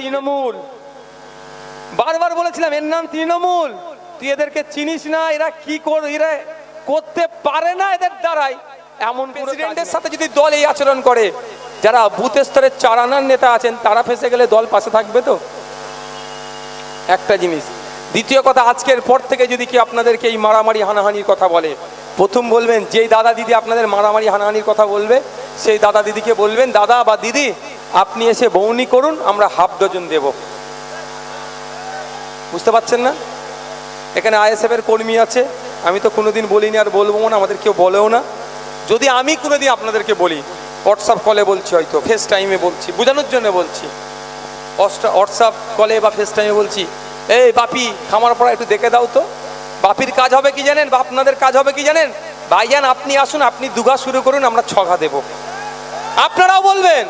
তৃণমূল। বারবার বলেছিলাম এর নাম তৃণমূল। তুই এদেরকে চিনিস না এরা কি কর এরা করতে পারে না এদের দ্বারাই। এমন প্রেসিডেন্টের সাথে যদি দল এই আচরণ করে যারা বুথ স্তরের চারানার নেতা আছেন তারা ফেসে গেলে দল পাশে থাকবে তো? একটা জিনিস। দ্বিতীয় কথা আজকের পর থেকে যদি কি আপনাদেরকে এই মারামারি হানাহানির কথা বলে প্রথম বলবেন যেই দাদা দিদি আপনাদের মারামারি হানাহানির কথা বলবে সেই দাদা দিদিকে বলবেন দাদা বা দিদি আপনি এসে বৌনি করুন, আমরা হাফ ডজন দেব। বুঝতে পারছেন না? এখানে আইএসএফ এর কর্মী আছে, আমি তো কোনোদিন বলিনি আর বলব না, আমাদের কেউ বলেও না। যদি আমি কোনোদিন আপনাদেরকে বলি হোয়াটসঅ্যাপ কলে বলছি হয়তো ফেস টাইমে বলছি, বোঝানোর জন্য বলছি। হোয়াটসঅ্যাপ কলে বা ফেস টাইমে বলছি, এই বাপি, খামার পড়া একটু দেখে দাও তো। বাপির কাজ হবে কি জানেন? বা আপনাদের কাজ হবে কি জানেন? ভাইজান, আপনি আসুন, আপনি দুঘা শুরু করুন, আমরা ছঘা দেব। আপনারাও বলবেন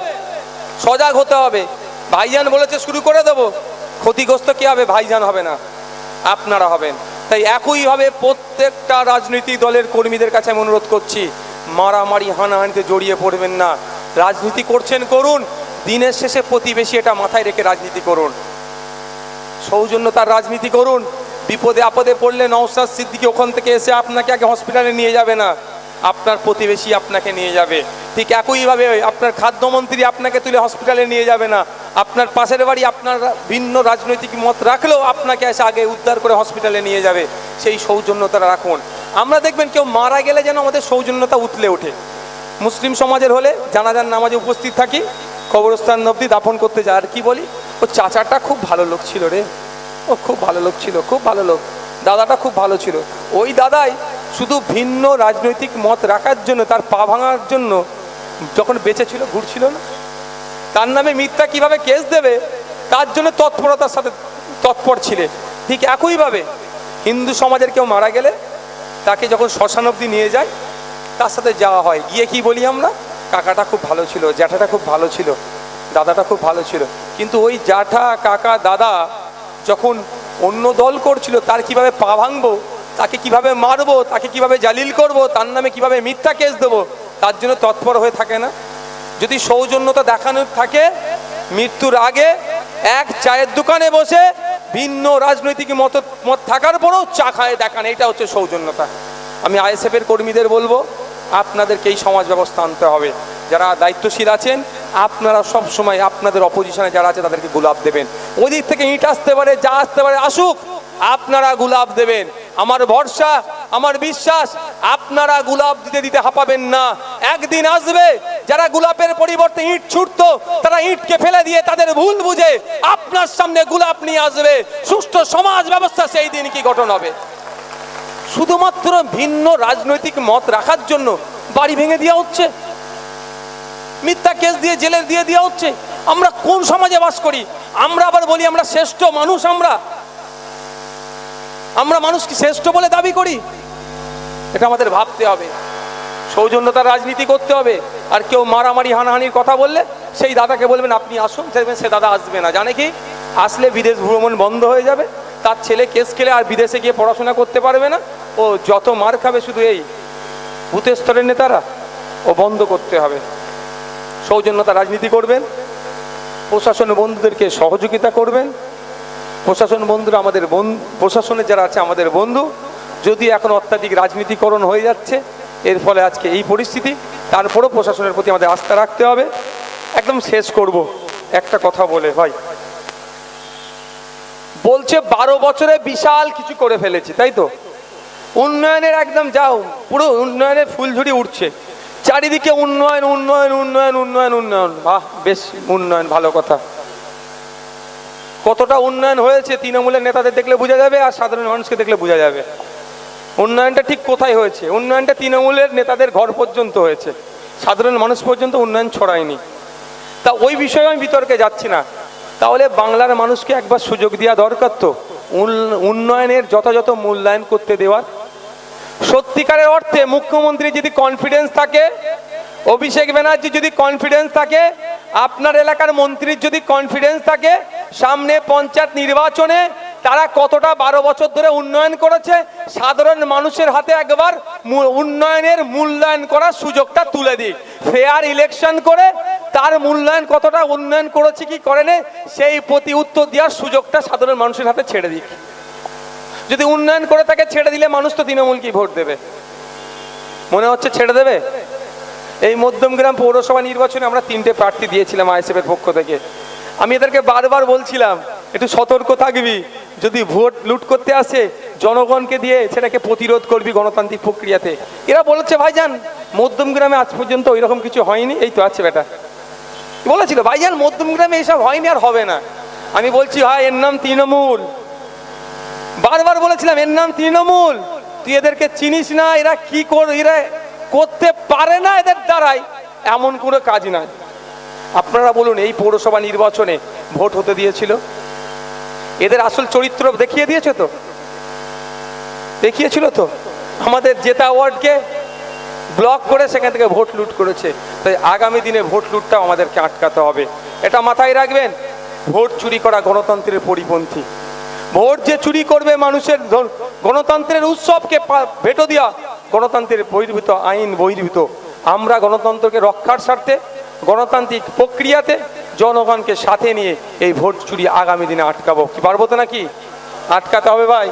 সজাগ হতে হবে। ভাইজান বলেছে, শুরু করে দেবো। ক্ষতিগ্রস্ত কি হবে? ভাইজান হবে না। আপনারা হবেন। তাই একইভাবে প্রত্যেকটা রাজনৈতিক দলের কর্মীদের কাছে আমি অনুরোধ করছি, মারামারি, হানাহানিতে জড়িয়ে পড়বেন না। রাজনীতি করছেন, করুন। দিনের শেষে প্রতিবেশী এটা মাথায় রেখে রাজনীতি করুন। সৌজন্যতার রাজনীতি করুন। বিপদে আপদে পড়লে নওসাদ সিদ্দিকি ওখান থেকে এসে আপনাকে আগে হসপিটালে নিয়ে যাবে না। আপনার প্রতিবেশী আপনাকে নিয়ে যাবে। ঠিক একইভাবে আপনার খাদ্যমন্ত্রী আপনাকে তুলে হসপিটালে নিয়ে যাবে না। আপনার পাশের বাড়ি আপনার ভিন্ন রাজনৈতিক মত রাখলেও আপনাকে এসে আগে উদ্ধার করে হসপিটালে নিয়ে যাবে। সেই সৌজন্যতা রাখুন। আমরা দেখবেন কেউ মারা গেলে যেন আমাদের সৌজন্যতা উতলে ওঠে। মুসলিম সমাজের হলে জানাজার নামাজে উপস্থিত থাকি, কবরস্থান অব্দি দাফন করতে যায় আর কি বলি? ও চাচাটা খুব ভালো লোক ছিল রে। ও খুব ভালো লোক ছিল, খুব ভালো লোক। দাদাটা খুব ভালো ছিল। ওই দাদাই শুধু ভিন্ন রাজনৈতিক মত রাখার জন্য, তার পা ভাঙার জন্য যখন বেঁচে ছিল ঘুরছিল না। তার নামে মিথ্যা কীভাবে কেস দেবে? তার জন্য তৎপরতার সাথে তৎপর ছিলে। ঠিক একইভাবে হিন্দু সমাজের কেউ মারা গেলে তাকে যখন শ্মশান অবধি নিয়ে যায়, তার সাথে যাওয়া হয়। গিয়ে কি বলি আমরা? কাকাটা খুব ভালো ছিল, জ্যাঠাটা খুব ভালো ছিল, দাদাটা খুব ভালো ছিল। কিন্তু ওই জ্যাঠা, কাকা, দাদা যখন অন্য দল করছিল, তার কীভাবে পা ভাঙবো? তাকে কীভাবে মারবো, তাকে কীভাবে জালিল করব, তার নামে কীভাবে মিথ্যা কেস দেবো, তার জন্য তৎপর হয়ে থাকে না। যদি সৌজন্যতা দেখানোর থাকে, মৃত্যুর আগে এক চায়ের দোকানে বসে ভিন্ন রাজনৈতিক মত মত থাকার পরেও চা খায় দেখান এটা হচ্ছে সৌজন্যতা। আমি আইএসএফ এর কর্মীদের বলব, আপনাদেরকে এই সমাজ ব্যবস্থা আনতে হবে। যারা দায়িত্বশীল আছেন, আপনারা সব সময় আপনাদের অপোজিশনে যারা আছে, তাদেরকে গোলাপ দেবেন। ওদিক থেকে ইট আসতে পারে, যা আসতে পারে, আসুক, আপনারা গোলাপ দেবেন। আমার ভরসা, আমার বিশ্বাস, আপনারা গোলাপ দিতে দিতে হাঁপাবেন না। একদিন আসবে যারা গোলাপের পরিবর্তে ইট ছুটতো, তারা ইটকে ফেলে দিয়ে তাদের ভুল বুঝে আপনার সামনে গোলাপ নিয়ে আসবে। সুষ্ঠু সমাজ ব্যবস্থা সেই দিন কি গঠন হবে? শুধুমাত্র ভিন্ন রাজনৈতিক মত রাখার জন্য বাড়ি ভেঙে দেওয়া হচ্ছে? মিথ্যা কেস দিয়ে জেলে দিয়ে দেওয়া হচ্ছে? আমরা কোন সমাজে বাস করি? আমরা আবার বলি, আমরা শ্রেষ্ঠ মানুষ আমরা। আমরা মানুষ কি শ্রেষ্ঠ বলে দাবি করি। এটা আমাদের ভাবতে হবে। সৌজন্যতার রাজনীতি করতে হবে। আর কেউ মারামারি, হানাহানির কথা বললে সেই দাদাকে বলবেন, আপনি আসুন। দেখবেন সে দাদা আসবে না। জানে কি? আসলে বিদেশ ভ্রমণ বন্ধ হয়ে যাবে। তার ছেলে কেস খেলে আর বিদেশে গিয়ে পড়াশোনা করতে পারবে না। ও যত মার খাবে শুধু এই। ভূতের স্তরের নেতারা ও বন্ধ করতে হবে। সৌজন্যতা রাজনীতি করবেন। প্রশাসন বন্ধুদেরকে সহযোগিতা করবেন। প্রশাসন বন্ধুরা, আমাদের প্রশাসনে যারা আছে, আমাদের বন্ধু, যদি এখন অত্যাধিক রাজনীতিকরণ হয়ে যাচ্ছে, এর ফলে আজকে এই পরিস্থিতি, তারপরও প্রশাসনের প্রতি আমাদের আস্থা রাখতে হবে। একদম শেষ করব, একটা কথা বলে, ভাই। বলছে, বারো বছরে বিশাল কিছু করে ফেলেছি, তাই তো? উন্নয়নের একদম যাও, পুরো উন্নয়নের ফুলঝুরি উঠছে। চারিদিকে উন্নয়ন উন্নয়ন উন্নয়ন উন্নয়ন উন্নয়ন। বাহ, বেশ উন্নয়ন, ভালো কথা। কতটা উন্নয়ন হয়েছে তৃণমূলের নেতাদের দেখলে বোঝা যাবে আর সাধারণ মানুষকে দেখলে বোঝা যাবে। উন্নয়নটা ঠিক কোথায় হয়েছে? উন্নয়নটা তৃণমূলের নেতাদের ঘর পর্যন্ত হয়েছে। সাধারণ মানুষ পর্যন্ত উন্নয়ন ছড়ায়নি। তা ওই বিষয়ে আমি বিতর্কে যাচ্ছি না। তাহলে বাংলার মানুষকে একবার সুযোগ দেওয়া দরকার তো। উন- উন্নয়নের যথাযথ মূল্যায়ন করতে দেওয়ার। সত্যিকারের অর্থে মুখ্যমন্ত্রী যদি কনফিডেন্স থাকে, অভিষেক ব্যানার্জি যদি কনফিডেন্স থাকে আপনার এলাকার মন্ত্রীর যদি কনফিডেন্স থাকে, সামনে পঞ্চায়েত নির্বাচনে তারা কতটা বারো বছর ধরে উন্নয়ন করেছে, সাধারণ মানুষের হাতে একবার উন্নয়নের মূল্যায়ন করার সুযোগটা তুলে দিক। ফেয়ার ইলেকশন করে তার মূল্যায়ন কতটা উন্নয়ন করেছে, কি করেনি, সেই প্রতি উত্তর দেওয়ার সুযোগটা সাধারণ মানুষের হাতে ছেড়ে দিক। যদি উন্নয়ন করে তাকে ছেড়ে দিলে মানুষ তো তৃণমূলকেই ভোট দেবে। মনে হচ্ছে ছেড়ে দেবে? এই মধ্যমগ্রাম পৌরসভা নির্বাচনে আমরা তিনটে প্রার্থী দিয়েছিলাম আইএসএফের পক্ষ থেকে। আমি এদেরকে বারবার বলছিলাম, একটু সতর্ক থাকবি। যদি ভোট লুট করতে আসে, জনগণকে দিয়ে সেটাকে প্রতিরোধ করবি গণতান্ত্রিক প্রক্রিয়াতে। এরা বলেছে, ভাইজান মধ্যমগ্রামে আজ পর্যন্ত ওই রকম কিছু হয়নি। এই তো আছে বেটা বলেছিল, ভাইজান মধ্যমগ্রামে এসব হয়নি আর হবে না। আমি বলছি ভাই এর নাম তৃণমূল। বারবার বলেছিলাম, এর নাম তৃণমূল। তুই এদেরকে চিনিস না, এরা কি কর, এরা করতে পারে না এদের দ্বারাই এমন কোনো কাজ নাই। আপনারা বলুন, এই পৌরসভা নির্বাচনে ভোট হতে দিয়েছিল? এদের আসল চরিত্র দেখিয়ে দিয়েছে তো? দেখিয়েছিল তো? আমাদের জেতা ওয়ার্ডকে ব্লক করে সেখান থেকে ভোট লুট করেছে। তাই আগামী দিনে ভোট লুটটাও আমাদেরকে আটকাতে হবে। এটা মাথায় রাখবেন, ভোট চুরি করা গণতন্ত্রের পরিপন্থী। ভোট যে চুরি করবে মানুষের গণতন্ত্রের উৎসবকে ভেটো দেওয়া গণতন্ত্রের বহির্ভূত আইন বহির্ভূত। আমরা গণতন্ত্রকে রক্ষার স্বার্থে, গণতান্ত্রিক প্রক্রিয়াতে জনগণকে সাথে নিয়ে এই ভোট চুরি আগামী দিনে আটকাবো। কি পারব তো নাকি? আটকাতে হবে ভাই।